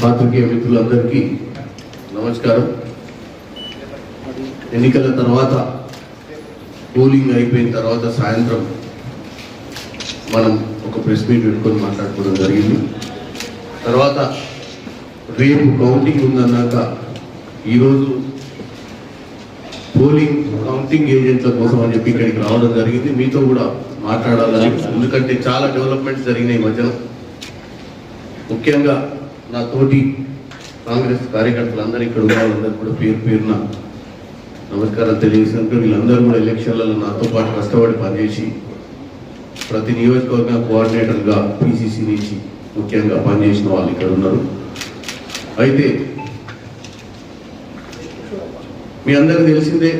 పాత్రికేయ మిత్రులందరికీ నమస్కారం. ఎన్నికల తర్వాత పోలింగ్ అయిపోయిన తర్వాత సాయంత్రం మనం ఒక ప్రెస్ మీట్ పెట్టుకొని మాట్లాడుకోవడం జరిగింది. తర్వాత రేపు కౌంటింగ్ ఉందన్నాక ఈరోజు పోలింగ్ కౌంటింగ్ ఏజెంట్ల కోసం అని చెప్పి ఇక్కడికి రావడం జరిగింది. మీతో కూడా మాట్లాడాలని ఎందుకంటే చాలా డెవలప్మెంట్స్ జరిగినాయి ఈ ముఖ్యంగా నా తోటి కాంగ్రెస్ కార్యకర్తలందరూ ఇక్కడ వాళ్ళందరూ కూడా పేరు పేరున నమస్కారం తెలియజేసినట్టు వీళ్ళందరూ కూడా ఎలక్షన్లలో నాతో పాటు కష్టపడి పనిచేసి ప్రతి నియోజకవర్గ కోఆర్డినేటర్గా పిసిసి నుంచి ముఖ్యంగా పనిచేసిన వాళ్ళు ఇక్కడ ఉన్నారు. అయితే మీ అందరికి తెలిసిందే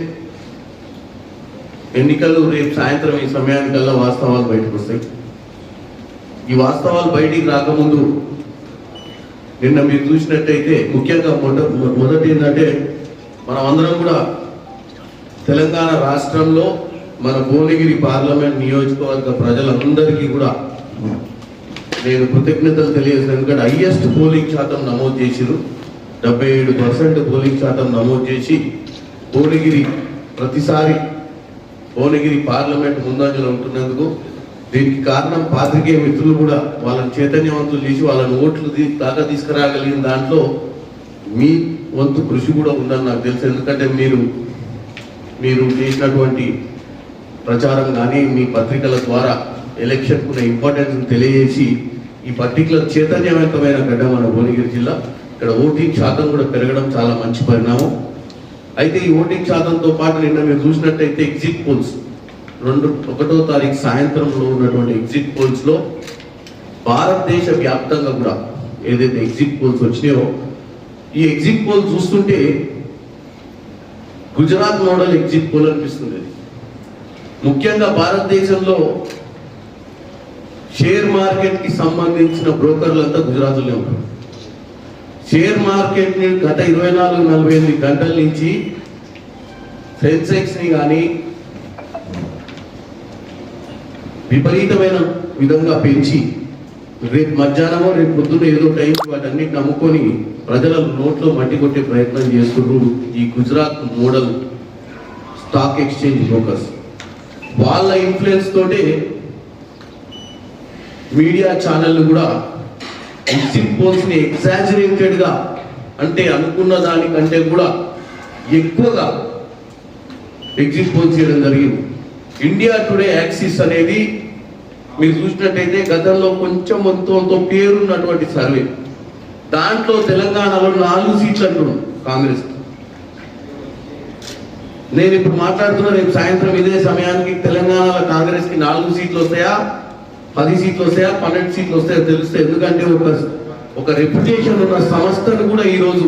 ఎన్నికలు రేపు సాయంత్రం ఈ సమయానికల్లా వాస్తవాలు బయటకు వస్తాయి ఈ వాస్తవాలు బయటికి రాకముందు నిన్న మీరు చూసినట్టయితే ముఖ్యంగా మొదటి మొదటి ఏంటంటే మనం అందరం కూడా తెలంగాణ రాష్ట్రంలో మన భువనగిరి పార్లమెంట్ నియోజకవర్గ ప్రజలందరికీ కూడా నేను కృతజ్ఞతలు తెలియజేసిన ఎందుకంటే హయ్యెస్ట్ పోలింగ్ శాతం నమోదు చేసిరు డెబ్బై ఏడు పర్సెంట్ పోలింగ్ శాతం నమోదు చేసి భువనగిరి ప్రతిసారి భువనగిరి పార్లమెంట్ ముందంజలో ఉంటున్నందుకు దీనికి కారణం పాత్రికేయ మిత్రులు కూడా వాళ్ళని చైతన్యవంతులు చేసి వాళ్ళని ఓట్లు దాకా తీసుకురాగలిగిన దాంట్లో మీ వంతు కృషి కూడా ఉందని నాకు తెలుసు. ఎందుకంటే మీరు మీరు చేసినటువంటి ప్రచారం కానీ మీ పత్రికల ద్వారా ఎలక్షన్ ఉన్న ఇంపార్టెన్స్ తెలియజేసి ఈ పర్టికులర్ చైతన్యవంతమైన గడ్డ మన భువనగిరి జిల్లా. ఇక్కడ ఓటింగ్ శాతం కూడా పెరగడం చాలా మంచి పరిణామం. అయితే ఈ ఓటింగ్ శాతంతో పాటు నిన్న మీరు చూసినట్టయితే ఎగ్జిట్ పోల్స్. రెండు ఒకటో తారీఖు సాయంత్రంలో ఉన్నటువంటి ఎగ్జిట్ పోల్స్లో భారతదేశ వ్యాప్తంగా కూడా ఏదైతే ఎగ్జిట్ పోల్స్ వచ్చినాయో ఈ ఎగ్జిట్ పోల్ చూస్తుంటే గుజరాత్ మోడల్ ఎగ్జిట్ పోల్ అనిపిస్తుంది. ముఖ్యంగా భారతదేశంలో షేర్ మార్కెట్కి సంబంధించిన బ్రోకర్లంతా గుజరాత్లోనే ఉంటారు. షేర్ మార్కెట్ని గత ఇరవై నాలుగు నలభై ఎనిమిది గంటల నుంచి సెన్సెక్స్ని కానీ విపరీతమైన విధంగా పెంచి రేపు మధ్యాహ్నమో రేపు పొద్దున్న ఏదో టైం వాటన్నిటిని నమ్ముకొని ప్రజల నోట్లో మట్టి కొట్టే ప్రయత్నం చేస్తున్నారు ఈ Gujarat model stock exchange brokers వాళ్ళ ఇన్ఫ్లుయెన్స్ తోటే మీడియా ఛానళ్ళు కూడా ఎగ్జిట్ పోల్స్ని ఎగ్జాజరేటెడ్గా అంటే అనుకున్న దానికంటే కూడా ఎక్కువగా ఎగ్జిట్ పోల్స్ చేయడం జరిగింది. ఇండియా టుడే యాక్సిస్ అనేది మీరు చూసినట్టయితే గతంలో కొంచెం మొత్తంతో పేరున్నటువంటి సర్వే. దాంట్లో తెలంగాణలో నాలుగు సీట్లు అంటున్నాం కాంగ్రెస్. నేను ఇప్పుడు మాట్లాడుతున్నా రేపు సాయంత్రం ఇదే సమయానికి తెలంగాణలో కాంగ్రెస్కి నాలుగు సీట్లు వస్తాయా? పది సీట్లు వస్తాయా? పన్నెండు సీట్లు వస్తాయో తెలుస్తాయి ఎందుకంటే ఒక ఒక రెప్యుటేషన్ ఉన్న సంస్థను కూడా ఈరోజు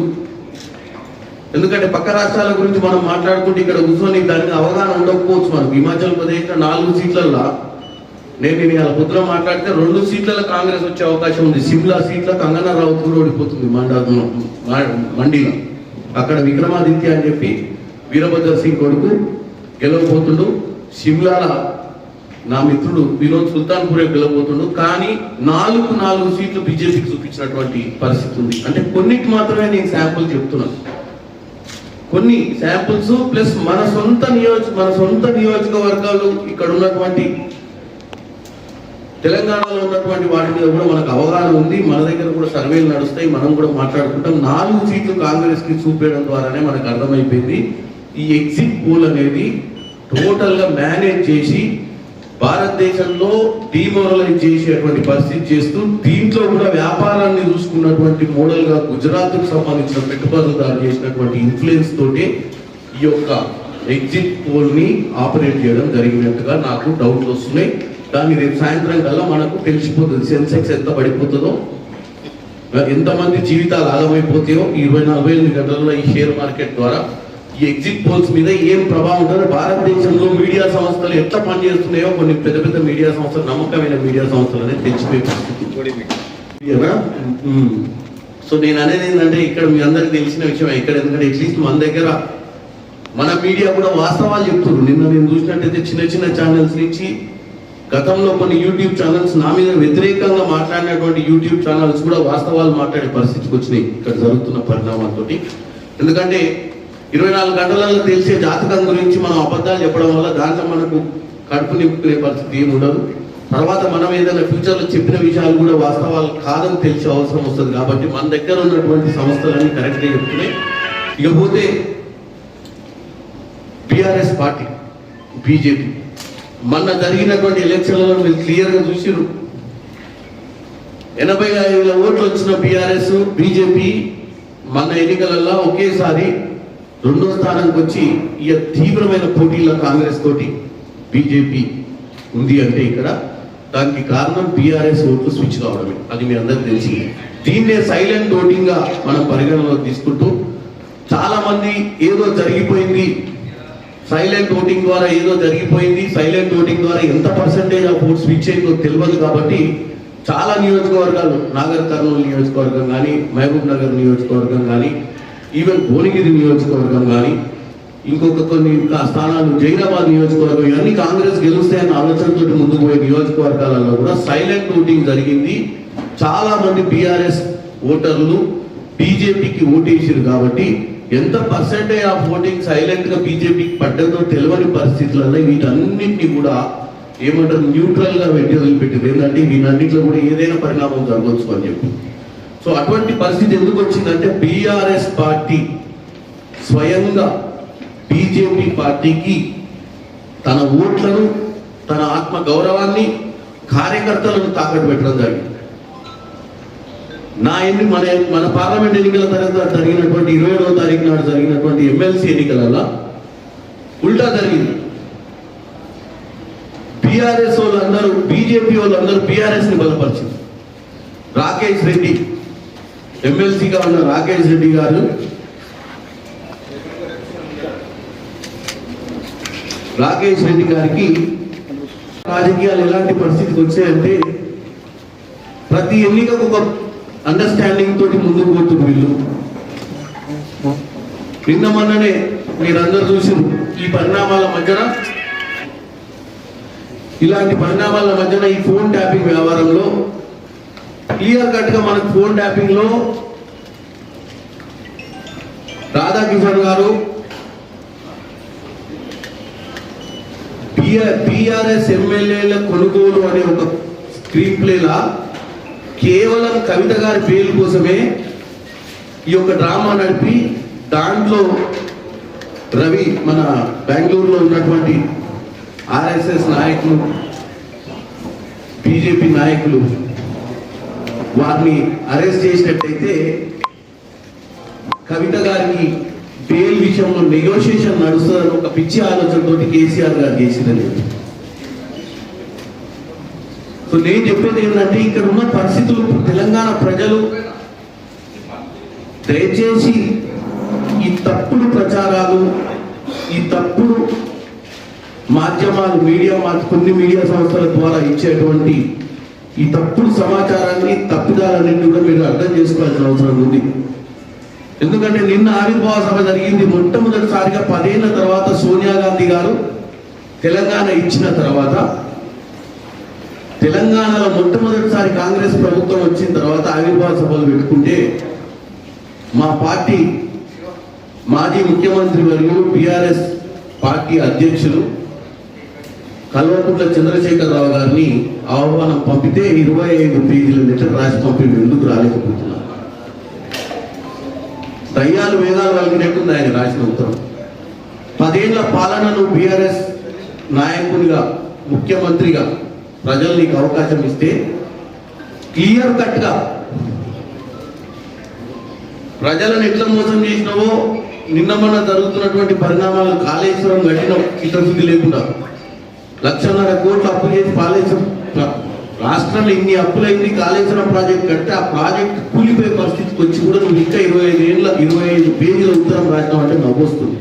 ఎందుకంటే పక్క రాష్ట్రాల గురించి మనం మాట్లాడుకుంటే ఇక్కడ కూర్చొని దానికి అవగాహన ఉండకపోవచ్చు మనకు. హిమాచల్ ప్రదేశ్ నాలుగు సీట్లలో నేను ఇవాళ పొద్దున మాట్లాడితే రెండు సీట్లలో కాంగ్రెస్ వచ్చే అవకాశం ఉంది. సిమ్లా సీట్ల కంగనా రావుత్ కూడా ఓడిపోతుంది మండలంలో మండీలో. అక్కడ విక్రమాదిత్య అని చెప్పి వీరభద్ర సింగ్ కొడుకు గెలవబోతుడు. సిమ్లాల నా మిత్రుడు వినోద్ సుల్తాన్పూరే గెలవబోతుడు. కానీ నాలుగు నాలుగు సీట్లు బీజేపీకి చూపించినటువంటి పరిస్థితి ఉంది. అంటే కొన్నిటి మాత్రమే నేను శాంపుల్ చెప్తున్నాను. కొన్ని శాంపుల్స్ ప్లస్ మన సొంత నియోజక మన సొంత నియోజకవర్గాలు ఇక్కడ ఉన్నటువంటి తెలంగాణలో ఉన్నటువంటి వాటి మీద కూడా మనకు అవగాహన ఉంది. మన దగ్గర కూడా సర్వేలు నడుస్తాయి. మనం కూడా మాట్లాడుకుంటాం. నాలుగు సీట్లు కాంగ్రెస్కి చూపేయడం ద్వారానే మనకు అర్థమైపోయింది. ఈ ఎగ్జిట్ పోల్ అనేది టోటల్గా మేనేజ్ చేసి భారతదేశంలో డిమోరలైజ్ చేసేటువంటి పరిస్థితి చేస్తూ దీంట్లో కూడా వ్యాపారాన్ని చూసుకున్నటువంటి మోడల్గా గుజరాత్కు సంబంధించిన పెట్టుబడిదారు చేసినటువంటి ఇన్ఫ్లుయెన్స్ తోటి ఈ యొక్క ఎగ్జిట్ పోల్ని ఆపరేట్ చేయడం జరిగినట్టుగా నాకు డౌట్లు వస్తున్నాయి. దాన్ని రేపు సాయంత్రం కల్లా మనకు తెలిసిపోతుంది. సెన్సెక్స్ ఎంత పడిపోతుందో ఎంతమంది జీవితాలు ఆగమైపోతాయో ఇరవై నలభై ఎనిమిది గంటల్లో ఈ షేర్ మార్కెట్ ద్వారా ఈ ఎగ్జిట్ పోల్స్ మీద ఏం ప్రభావం ఉంటుందో భారతదేశంలో మీడియా సంస్థలు ఎట్లా పనిచేస్తున్నాయో కొన్ని పెద్ద పెద్ద మీడియా సంస్థలు నమ్మకమైన మీడియా సంస్థలు అనేది తెచ్చిపోయే పరిస్థితి. సో నేను అనేది ఏంటంటే ఇక్కడ మీ అందరికి తెలిసిన విషయం ఇక్కడ ఎందుకంటే అట్లీస్ట్ మన దగ్గర మన మీడియా కూడా వాస్తవాలు చెప్తున్నారు. నిన్న నేను చూసినట్టయితే చిన్న చిన్న ఛానల్స్ నుంచి గతంలో కొన్ని యూట్యూబ్ ఛానల్స్ నా మీద వ్యతిరేకంగా మాట్లాడినటువంటి యూట్యూబ్ ఛానల్స్ కూడా వాస్తవాలు మాట్లాడే పరిస్థితికి వచ్చినాయి. ఇక్కడ జరుగుతున్న పరిణామాలతోటి. ఎందుకంటే ఇరవై నాలుగు గంటలలో తెలిసే జాతకం గురించి మనం అబద్ధాలు చెప్పడం వల్ల దాంట్లో మనకు కడుపు నింపుకునే పరిస్థితి ఏమి ఉండదు. తర్వాత మనం ఏదైనా ఫ్యూచర్లో చెప్పిన విషయాలు కూడా వాస్తవాలు కాదని తెలిసే అవసరం వస్తుంది. కాబట్టి మన దగ్గర ఉన్నటువంటి సంస్థలన్నీ కరెక్ట్గా చెప్తున్నాయి. ఇకపోతే బీఆర్ఎస్ పార్టీ బీజేపీ మొన్న జరిగినటువంటి ఎలక్షన్లలో మీరు క్లియర్గా చూసిరు ఎనభై ఐదు వేల ఓట్లు వచ్చిన బీఆర్ఎస్ బీజేపీ మన ఎన్నికలలో ఒకేసారి రెండో స్థానానికి వచ్చి ఇక తీవ్రమైన పోటీలో కాంగ్రెస్ తోటి బీజేపీ ఉంది అంటే ఇక్కడ దానికి కారణం బీఆర్ఎస్ ఓట్లు స్విచ్ కావడమే. అది మీ అందరికి తెలిసింది దీన్నే సైలెంట్ ఓటింగ్గా మనం పరిగణనలో తీసుకుంటూ చాలామంది ఏదో జరిగిపోయింది సైలెంట్ ఓటింగ్ ద్వారా ఏదో జరిగిపోయింది సైలెంట్ ఓటింగ్ ద్వారా ఎంత పర్సెంటేజ్ ఆఫ్ ఓట్ స్విచ్ అయిందో తెలియదు కాబట్టి చాలా నియోజకవర్గాలు నాగర్ కర్నూలు నియోజకవర్గం కానీ మహబూబ్ నగర్ నియోజకవర్గం కానీ ఈవెన్ భువనగిరి నియోజకవర్గం కానీ ఇంకొక కొన్ని ఇంకా స్థానాలు జైరాబాద్ నియోజకవర్గం ఇవన్నీ కాంగ్రెస్ గెలుస్తాయన్న ఆలోచనతో ముందుకు పోయే నియోజకవర్గాలలో కూడా సైలెంట్ ఓటింగ్ జరిగింది. చాలా మంది బీఆర్ఎస్ ఓటర్లు బీజేపీకి ఓటేసారు కాబట్టి ఎంత పర్సెంటేజ్ ఆఫ్ ఓటింగ్ సైలెంట్గా బీజేపీకి పడ్డదో తెలియని పరిస్థితులలో వీటన్నింటినీ కూడా ఏమంటారు న్యూట్రల్గా పెట్టి వదిలిపెట్టింది ఏంటంటే వీటన్నింటిలో కూడా ఏదైనా పరిణామం జరగవచ్చు అని చెప్పి. సో అటువంటి పరిస్థితి ఎందుకు వచ్చిందంటే బీఆర్ఎస్ పార్టీ స్వయంగా బీజేపీ పార్టీకి తన ఓట్లను తన ఆత్మ గౌరవాన్ని కార్యకర్తలను తాకట్టు పెట్టడం జరిగింది. నా ఎన్ని మన మన పార్లమెంట్ ఎన్నికల తర్వాత జరిగినటువంటి ఇరవై ఏడవ తారీఖు నాడు జరిగినటువంటి ఎమ్మెల్సీ ఎన్నికలలో ఉల్టా జరిగింది. బీఆర్ఎస్ వాళ్ళందరూ బీజేపీ వాళ్ళందరూ బీఆర్ఎస్ని బలపరిచింది. రాకేష్ రెడ్డి ఎమ్మెల్సీగా ఉన్న రాకేష్ రెడ్డి గారు. రాకేష్ రెడ్డి గారికి రాజకీయాలు ఎలాంటి పరిస్థితికి వచ్చాయంటే ప్రతి ఎన్నికకు ఒక అండర్స్టాండింగ్ తోటి ముందుకు పోతుంది వీళ్ళు. నిన్న మొన్ననే మీరందరూ చూసి ఈ పరిణామాల మధ్యన ఇలాంటి పరిణామాల మధ్యన ఈ ఫోన్ ట్యాపింగ్ వ్యవహారంలో క్లియర్ కట్గా మనకు ఫోన్ ట్యాపింగ్లో గారు బిఆర్ఎస్ ఎమ్మెల్యేల కొనుగోలు అనే ఒక స్క్రీన్ ప్లేలా కేవలం కవిత గారి పేరు కోసమే ఈ యొక్క డ్రామా నడిపి దాంట్లో రవి మన బెంగళూరులో ఉన్నటువంటి ఆర్ఎస్ఎస్ నాయకులు బీజేపీ నాయకులు వారిని అరెస్ట్ చేసినట్టయితే కవిత గారికి బెయిల్ విషయంలో నెగోషియేషన్ నడుస్తుందని ఒక పిచ్చి ఆలోచనతో కేసీఆర్ గారు చేసిందని. సో నేను చెప్పేది ఏంటంటే ఇక్కడ ఉన్న పరిస్థితులు తెలంగాణ ప్రజలు దయచేసి ఈ తప్పుడు ప్రచారాలు ఈ తప్పుడు మాధ్యమాలు మీడియా కొన్ని మీడియా సంస్థల ద్వారా ఇచ్చేటువంటి ఈ తప్పుడు సమాచారాన్ని తప్పిదాలన్నింటినీ కూడా మీరు అర్థం చేసుకోవాల్సిన అవసరం ఉంది. ఎందుకంటే నిన్న ఆవిర్భావ సభ జరిగింది. మొట్టమొదటిసారిగా పదేళ్ళ తర్వాత సోనియా గాంధీ గారు తెలంగాణ ఇచ్చిన తర్వాత తెలంగాణలో మొట్టమొదటిసారి కాంగ్రెస్ ప్రభుత్వం వచ్చిన తర్వాత ఆవిర్భావ సభలు పెట్టుకుంటే మా పార్టీ మాజీ ముఖ్యమంత్రి మరియు బీఆర్ఎస్ పార్టీ అధ్యక్షులు కల్వకుంట్ల చంద్రశేఖరరావు గారిని ఆహ్వానం పంపితే ఇరవై ఐదు పేజీల లెటర్ రాసి పంపి ఎందుకు రాలేకపోతున్నారు దయ్యాలు వేదాలు కలిగినట్టుంది ఆయన రాసిన ఉత్తరం. పదేళ్ళ పాలనను బీఆర్ఎస్ నాయకునిగా ముఖ్యమంత్రిగా ప్రజలు నీకు అవకాశం ఇస్తే క్లియర్ కట్గా ప్రజలను ఎట్లా మోసం చేసినావో నిన్న మొన్న జరుగుతున్నటువంటి పరిణామాలు కాళేశ్వరం గట్టిన చిత్రశుద్ధి లేకుండా. లక్షన్నర కోట్లు అప్పు చేసి కాళేశ్వరం రాష్ట్రంలో ఇన్ని అప్పులైంది కాళేశ్వరం ప్రాజెక్ట్ కడితే ఆ ప్రాజెక్ట్ కూలిపోయే పరిస్థితికి వచ్చి కూడా నువ్వు ఇంకా ఇరవై ఐదు ఏళ్ళ ఇరవై ఐదు పేజీల ఉత్తరం రాసినావు అంటే నవ్వొస్తుంది.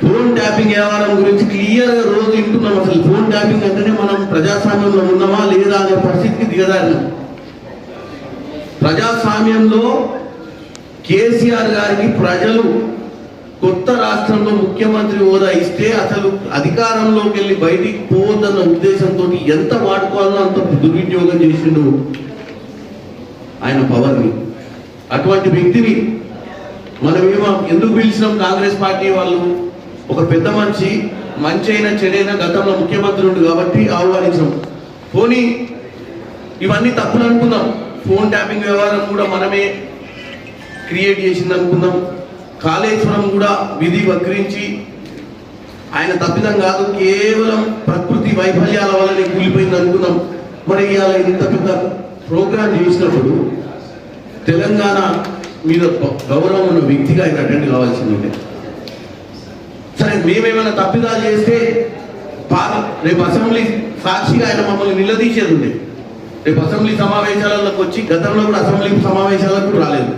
ఫోన్ ట్యాపింగ్ వ్యవహారం గురించి క్లియర్గా రోజు వింటున్నాం అసలు. ఫోన్ ట్యాపింగ్ అంటేనే మనం ప్రజాస్వామ్యంలో ఉన్నామా లేదా అనే పరిస్థితికి దిగదారినాం ప్రజాస్వామ్యంలో కేసీఆర్ గారికి ప్రజలు కొత్త రాష్ట్రంలో ముఖ్యమంత్రి హోదా ఇస్తే అసలు అధికారంలోకి వెళ్ళి బయటికి పోవద్దన్న ఉద్దేశంతో ఎంత వాడుకోవాలో అంత దుర్వినియోగం చేసిండు ఆయన పవర్ని అటువంటి వ్యక్తిని మనమేమో ఎందుకు పిలిచినాం కాంగ్రెస్ పార్టీ వాళ్ళు? ఒక పెద్ద మనిషి మంచి అయినా చెడైన గతంలో ముఖ్యమంత్రి ఉండు కాబట్టి ఆహ్వానించాం. పోనీ ఇవన్నీ తప్పులు అనుకుందాం. ఫోన్ ట్యాపింగ్ వ్యవహారం కూడా మనమే క్రియేట్ చేసింది అనుకుందాం కాళేశ్వరం కూడా విధి వక్రించి ఆయన తప్పిదం కాదు కేవలం ప్రకృతి వైఫల్యాల వల్లనే కూలిపోయింది అనుకున్నాం. మరి ఇవాళ ఇంత పెద్ద ప్రోగ్రాం చేసినప్పుడు తెలంగాణ మీద గౌరవం ఉన్న వ్యక్తిగా ఆయన అటెండ్ కావాల్సింది సరే మేమేమైనా తప్పిదాలు చేస్తే పాల రేపు అసెంబ్లీ సాక్షిగా ఆయన మమ్మల్ని నిలదీసేది ఉండే. రేపు అసెంబ్లీ సమావేశాలకు వచ్చి గతంలో కూడా అసెంబ్లీ సమావేశాలకు రాలేదు.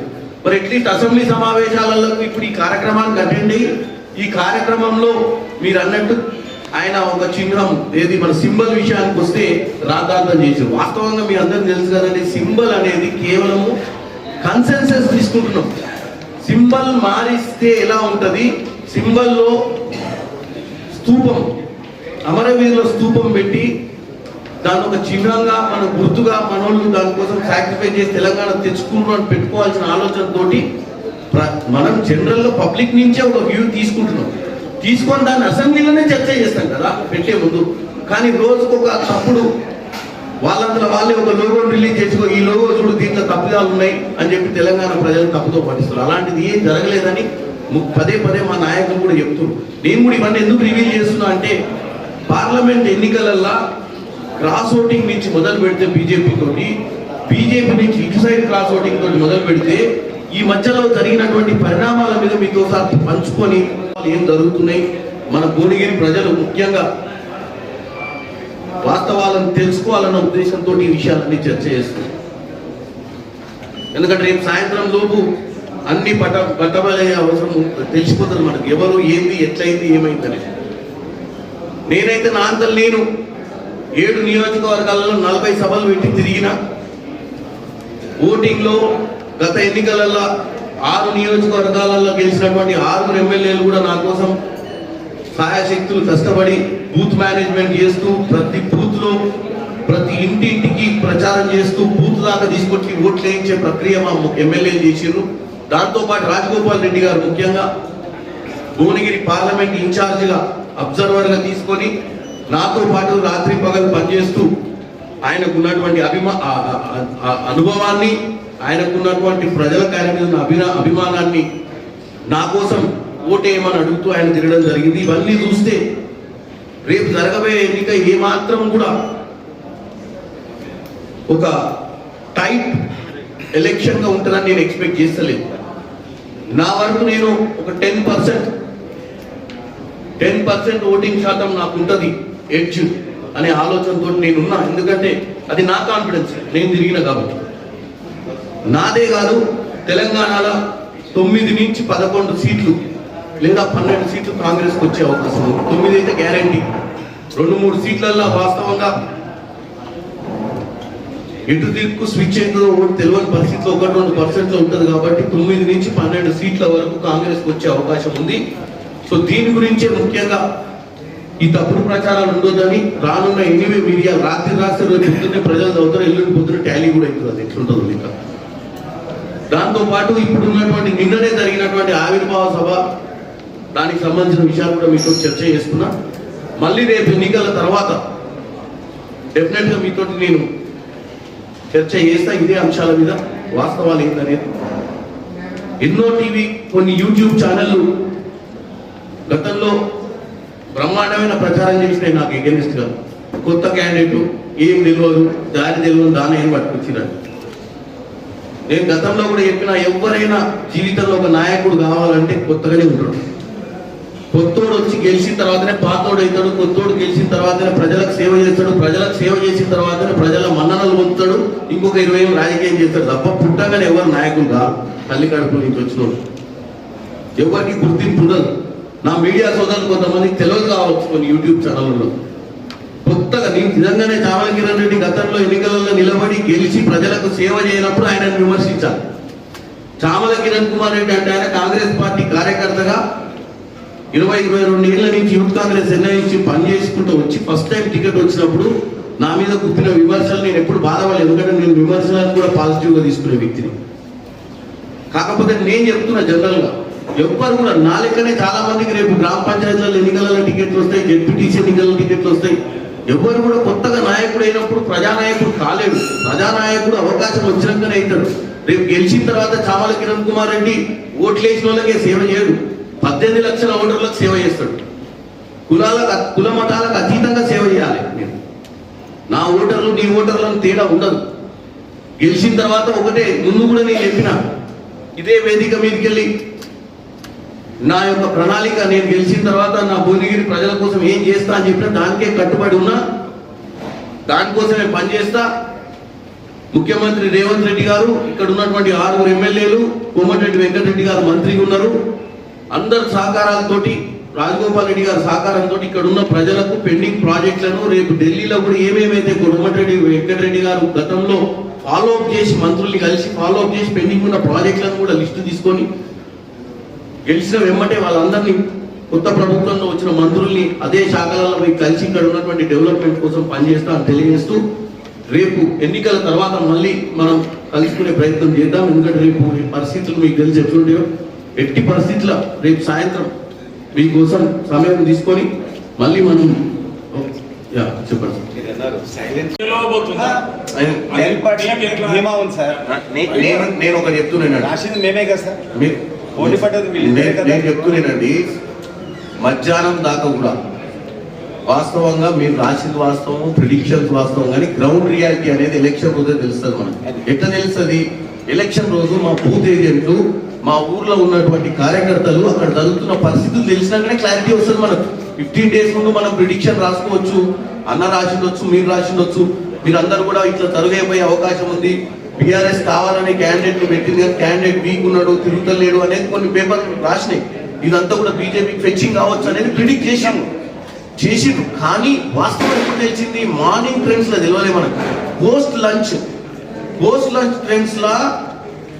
మరి అట్లీస్ట్ అసెంబ్లీ సమావేశాలలో ఇప్పుడు ఈ కార్యక్రమానికి అటెండ్ అయ్యి ఈ కార్యక్రమంలో మీరు అన్నట్టు ఆయన ఒక చిహ్నం ఏది మన సింబల్ విషయానికి వస్తే రాద్ధాంతం చేశారు. వాస్తవంగా మీ అందరికీ తెలుసు కదండి సింబల్ అనేది కేవలము కన్సెన్సెస్ తీసుకుంటున్నాం. సింబల్ మారిస్తే ఎలా ఉంటుంది? సింబల్లో స్తూపం అమరవీరుల స్తూపం పెట్టి దాని ఒక చిహ్నంగా మన గుర్తుగా మనోళ్ళు దానికోసం సాక్రిఫై చేసి తెలంగాణ తెచ్చుకుంటున్నాం అని పెట్టుకోవాల్సిన ఆలోచనతోటి మనం జనరల్లో పబ్లిక్ నుంచే ఒక వ్యూ తీసుకుంటున్నాం. తీసుకొని దాన్ని అసెంబ్లీలోనే చర్చ చేస్తాం కదా పెట్టే ముందు. కానీ రోజుకు ఒక తప్పుడు వాళ్ళంతా వాళ్ళే ఒక లోగోని రిలీజ్ చేసుకో ఈ లోగో చూడు దీంట్లో తప్పిదాలు ఉన్నాయి అని చెప్పి తెలంగాణ ప్రజలు తప్పుతో పాటిస్తారు అలాంటిది ఏం జరగలేదని పదే పదే మా నాయకులు కూడా చెప్తున్నారు. నేను కూడా ఇవన్నీ ఎందుకు రివీల్ చేస్తున్నా అంటే పార్లమెంట్ ఎన్నికలల్లా క్రాస్ ఓటింగ్ నుంచి మొదలు పెడితే బీజేపీ బీజేపీ నుంచి ఇటు సైడ్ క్రాస్ ఓటింగ్ తోటి మొదలు పెడితే ఈ మధ్యలో జరిగినటువంటి పరిణామాల మీద మీతో ఒకసారి పంచుకొని ఏం జరుగుతున్నాయి? మన భువనగిరి ప్రజలు ముఖ్యంగా వాస్తవాలను తెలుసుకోవాలన్న ఉద్దేశంతో ఈ విషయాలన్నీ చర్చ చేస్తున్నాం. ఎందుకంటే రేపు సాయంత్రం లోపు అన్ని పట పట్టబడే అవసరం తెలిసిపోతుంది మనకు. ఎవరు ఏంది ఎట్లయింది ఏమైందని నేనైతే నా అంతలు నేను ఏడు నియోజకవర్గాలలో నలభై సభలు పెట్టి తిరిగిన ఓటింగ్లో గత ఎన్నికలలో ఆరు నియోజకవర్గాలలో గెలిచినటువంటి ఆరుగురు ఎమ్మెల్యేలు కూడా నా కోసం సహాయశక్తులు కష్టపడి బూత్ మేనేజ్మెంట్ చేస్తూ ప్రతి బూత్లో ప్రతి ఇంటింటికి ప్రచారం చేస్తూ బూత్ దాకా తీసుకొచ్చి ఓట్లు వేయించే ప్రక్రియ మా ఎమ్మెల్యేలు చేసిర్రు దాంతోపాటు రాజగోపాల్ రెడ్డి గారు ముఖ్యంగా భువనగిరి పార్లమెంట్ ఇన్ఛార్జిగా అబ్జర్వర్గా తీసుకొని నాతో పాటు రాత్రి పగలు పనిచేస్తూ ఆయనకు ఉన్నటువంటి అభిమా అనుభవాన్ని ఆయనకున్నటువంటి ప్రజలకు కార్యం మీద ఉన్న అభినా అభిమానాన్ని నా కోసం ఓటేయమని అడుగుతూ ఆయన తిరగడం జరిగింది. ఇవన్నీ చూస్తే రేపు జరగబోయే ఎన్నిక ఏమాత్రం కూడా ఒక టైట్ ఎలక్షన్గా ఉంటుందని నేను ఎక్స్పెక్ట్ చేస్తలేదు. నా వరకు నేను ఒక ten percent ten percent voting శాతం నాకు ఉంటుంది. ఎడ్జ్ అనే ఆలోచనతో నేనున్నా. ఎందుకంటే అది నా కాన్ఫిడెన్స్ నేను తిరిగిన కాబట్టి. నాదే కాదు తెలంగాణలో తొమ్మిది నుంచి పదకొండు సీట్లు లేదా పన్నెండు సీట్లు కాంగ్రెస్కి వచ్చే అవకాశం ఉంది. తొమ్మిది అయితే గ్యారంటీ రెండు మూడు సీట్లల్లో వాస్తవంగా ఎటు దిక్కు స్విచ్ అవుతుందో ఒకటి తెలియని పరిస్థితిలో ఒకటి రెండు పర్సెంట్లో ఉంటుంది కాబట్టి తొమ్మిది నుంచి పన్నెండు సీట్ల వరకు కాంగ్రెస్కి వచ్చే అవకాశం ఉంది. సో దీని గురించే ముఖ్యంగా ఈ తప్పుడు ప్రచారాలు ఉండొద్దని రానున్న ఎనిమిది మీడియా రాత్రి రాత్రి పొద్దున్నే ప్రజలు చదువుతారు ఎల్లుండి పొద్దున్న టాలీ కూడా అవుతుంది. అది ఎట్లుంటుందో ఇంకా దాంతో పాటు ఇప్పుడు ఉన్నటువంటి నిన్ననే జరిగినటువంటి ఆవిర్భావ సభ దానికి సంబంధించిన విషయాలు కూడా మీతో చర్చ చేసుకున్నా. మళ్ళీ రేపు ఎన్నికల తర్వాత డెఫినెట్గా మీతో నేను చర్చ చేస్తా. ఇదే అంశాల మీద వాస్తవాలు ఏంటనేది ఎన్నో టీవీ కొన్ని యూట్యూబ్ ఛానళ్ళు గతంలో బ్రహ్మాండమైన ప్రచారం చేసినాయి నాకు ఎగెనిస్ట్గా కొత్త క్యాండిడేట్ ఏం తెలియదు దారి తెలియదు దాని ఏం పట్టుకొచ్చినాడు నేను గతంలో కూడా చెప్పిన ఎవరైనా జీవితంలో ఒక నాయకుడు కావాలంటే కొత్తగానే ఉంటాడు. కొత్తోడు వచ్చి గెలిచిన తర్వాతనే పాతోడు అవుతాడు కొత్తోడు గెలిచిన తర్వాతనే ప్రజలకు సేవ చేస్తాడు ప్రజలకు సేవ చేసిన తర్వాతనే ప్రజల మన్ననలు పొందుతాడు ఇంకొక ఇరవై ఏళ్ళు రాజకీయం చేస్తాడు తప్ప పుట్టగానే ఎవరు నాయకుడు కాదు తల్లి కడుపు నుంచి వచ్చినోడు. ఎవరికి గుర్తింపు ఉండదు. నా మీడియా సోదరులు కొంతమందికి తెలియదు కావచ్చు కొన్ని యూట్యూబ్ ఛానళ్ళలో. కొత్తగా నేను నిజంగానే చావల కిరణ్ రెడ్డి గతంలో ఎన్నికలలో నిలబడి గెలిచి ప్రజలకు సేవ చేయనప్పుడు ఆయనను విమర్శించాలి చామల కిరణ్ కుమార్ రెడ్డి అంటే ఆయన కాంగ్రెస్ పార్టీ కార్యకర్తగా ఇరవై ఇరవై రెండు ఏళ్ళ నుంచి యూత్ కాంగ్రెస్ నిర్ణయించి పని చేసుకుంటూ వచ్చి ఫస్ట్ టైం టికెట్ వచ్చినప్పుడు నా మీద కుప్పిన విమర్శలు నేను ఎప్పుడు బాధపడలేదు. ఎందుకంటే నేను విమర్శలను కూడా పాజిటివ్గా తీసుకునే వ్యక్తిని. కాకపోతే నేను చెప్తున్నా జనరల్గా ఎవ్వరు కూడా నా లెక్కనే చాలా మందికి రేపు గ్రామ పంచాయతీలలో ఎన్నికల టికెట్లు వస్తాయి జెడ్పీటీసీ ఎన్నికల టికెట్లు వస్తాయి. ఎవరు కూడా కొత్తగా నాయకుడు అయినప్పుడు ప్రజానాయకుడు కాలేడు. ప్రజానాయకుడు అవకాశం వచ్చినాకనే అవుతాడు. రేపు గెలిచిన తర్వాత చామల కిరణ్ కుమార్ రెడ్డి ఓట్లేసిన వాళ్ళకే సేవ చేయడు. పద్దెనిమిది లక్షల ఓటర్లకు సేవ చేస్తాడు. కులాలకు కుల మతాలకు అతీతంగా సేవ చేయాలి నేను. నా ఓటర్లు నీ ఓటర్లను తేడా ఉండదు. గెలిచిన తర్వాత ఒకటే ముందు కూడా నేను చెప్పిన. ఇదే వేదిక మీదకి వెళ్ళి నా యొక్క ప్రణాళిక నేను గెలిచిన తర్వాత నా భువనగిరి ప్రజల కోసం ఏం చేస్తా అని చెప్పిన దానికే కట్టుబడి ఉన్నా దానికోసమే పనిచేస్తా ముఖ్యమంత్రి రేవంత్ రెడ్డి గారు ఇక్కడ ఉన్నటువంటి ఆరుగురు ఎమ్మెల్యేలు కోమటిరెడ్డి వెంకటరెడ్డి గారు మంత్రిగా ఉన్నారు. అందరు సహకారాలతోటి రాజగోపాల్ రెడ్డి గారి సహకారంతో ఇక్కడ ఉన్న ప్రజలకు పెండింగ్ ప్రాజెక్టులను రేపు ఢిల్లీలో కూడా ఏమేమైతే కోమటిరెడ్డి వెంకటరెడ్డి గారు గతంలో ఫాలో అప్ చేసి మంత్రుల్ని కలిసి ఫాలో అప్ చేసి పెండింగ్ ఉన్న ప్రాజెక్టులను కూడా లిస్టు తీసుకొని గెలిచిన వెమ్మటే వాళ్ళందరినీ కొత్త ప్రభుత్వంలో వచ్చిన మంత్రుల్ని అదే శాఖలలో పోయి కలిసి ఇక్కడ ఉన్నటువంటి డెవలప్మెంట్ కోసం పనిచేస్తా అని తెలియజేస్తూ రేపు ఎన్నికల తర్వాత మళ్ళీ మనం కలుసుకునే ప్రయత్నం చేద్దాం. ఎందుకంటే రేపు పరిస్థితులు మీకు తెలిసి ఎట్లుంటాయో ఎట్టి పరిస్థితుల రేపు సాయంత్రం మీకోసం సమయం తీసుకొని మళ్ళీ మనం యా, చెప్పండి. నేను నేను ఒకటి చెప్తున్నానండి రాసింది మేమే కదా సార్. మీరు- నేను చెప్తున్నానండి మధ్యాహ్నం దాకా కూడా వాస్తవంగా మీరు రాసింది వాస్తవం ప్రిడిక్షన్స్ వాస్తవం కానీ గ్రౌండ్ రియాలిటీ అనేది ఎలక్షన్ రోజే తెలుస్తుంది మనకి. ఎట్లా తెలుస్తుంది? ఎలక్షన్ రోజు మా బూత్ ఏజెంట్లు మా ఊర్లో ఉన్నటువంటి కార్యకర్తలు అక్కడ జరుగుతున్న పరిస్థితులు తెలిసినాకనే క్లారిటీ వస్తుంది మనకు. ఫిఫ్టీన్ డేస్ ముందు మనం ప్రిడిక్షన్ రాసుకోవచ్చు అన్న రాసిండొచ్చు మీరు రాసిండొచ్చు మీరందరూ కూడా ఇట్లా తరుగైపోయే అవకాశం ఉంది. బీఆర్ఎస్ కావాలనే క్యాండిడేట్ పెట్టింది కానీ క్యాండిడేట్ వీక్ ఉన్నాడు తిరుగుతలేడు అనేది కొన్ని పేపర్ రాసినాయి. ఇదంతా కూడా బీజేపీకి ఫెచ్చింగ్ కావచ్చు అనేది ప్రిడిక్ట్ చేశాము చేసిండు కానీ వాస్తవం ఎప్పుడు తెలిసింది? మార్నింగ్ ట్రైన్స్లో తెలియలే మనకు. Post lunch post lunch trains లా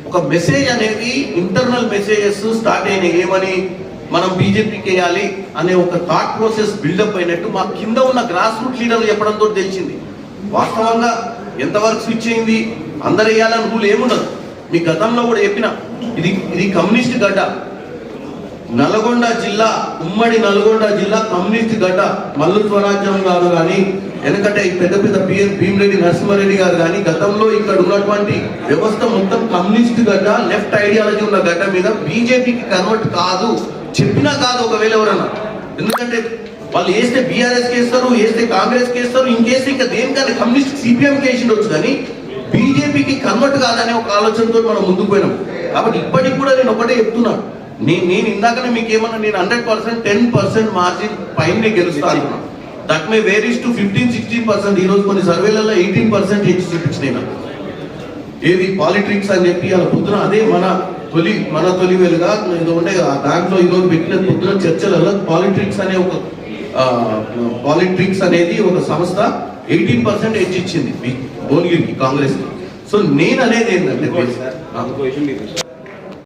ఒక మెసేజ్ అనేది ఇంటర్నల్ మెసేజెస్ స్టార్ట్ అయినాయి. ఏమని? మనం బీజేపీకి వేయాలి అనే ఒక థాట్ ప్రాసెస్ బిల్డప్ అయినట్టు మా కింద ఉన్న గ్రాస్ రూట్ లీడర్లు చెప్పడంతో తెలిసింది. వాస్తవంగా ఎంతవరకు స్విచ్ అయింది? అందరు వేయాలని రూల్ ఏముండదు మీ గతంలో కూడా చెప్పిన ఇది ఇది కమ్యూనిస్ట్ గడ్డ. నల్గొండ జిల్లా ఉమ్మడి నల్గొండ జిల్లా కమ్యూనిస్ట్ గడ్డ. మల్లు స్వరాజ్యం గారు కానీ ఎందుకంటే ఈ పెద్ద పెద్ద పిఎన్ భీమరెడ్డి నరసింహారెడ్డి గారు కానీ గతంలో ఇక్కడ ఉన్నటువంటి వ్యవస్థ మొత్తం కమ్యూనిస్ట్ గడ్డ లెఫ్ట్ ఐడియాలజీ ఉన్న గడ్డ మీద బీజేపీకి కన్వర్ట్ కాదు. చెప్పినా కాదు ఒకవేళ ఎవరన్నా. ఎందుకంటే వాళ్ళు వేస్తే బీఆర్ఎస్ కేస్తారు వేస్తే కాంగ్రెస్ కేస్తారు ఇంకేస్తే ఇంకా దేనికన్నా కమ్యూనిస్ట్ సిపిఎం వేసిండొచ్చు కానీ బీజేపీకి కన్వర్ట్ కాదనే ఒక ఆలోచనతో మనం ముందుకు పోయినాం. కాబట్టి ఇప్పటికి కూడా నేను ఒకటే చెప్తున్నాను నేను నేను ఇందాకనే మీకు ఏమన్నా నేను hundred percent ten percent margin పైన గెలుస్తాను that may varies to fifteen sixteen percent. ఈ రోజు కొన్ని సర్వేలలో ఎయిటీన్ పర్సెంట్ హెచ్చు చూపించినాయి ఏది పాలిటిక్స్ అని చెప్పి అలా పొద్దున అదే మన తొలి మన తొలి వెలుగా ఏదో ఉండే దాంట్లో ఈరోజు పెట్టిన పొద్దున చర్చలలో పాలిటిక్స్ అనే ఒక పాలిటిక్స్ అనేది ఒక సంస్థ ఎయిటీన్ పర్సెంట్ హెచ్ ఇచ్చింది భువనగిరికి కాంగ్రెస్ సో నేను అనేది ఏంటంటే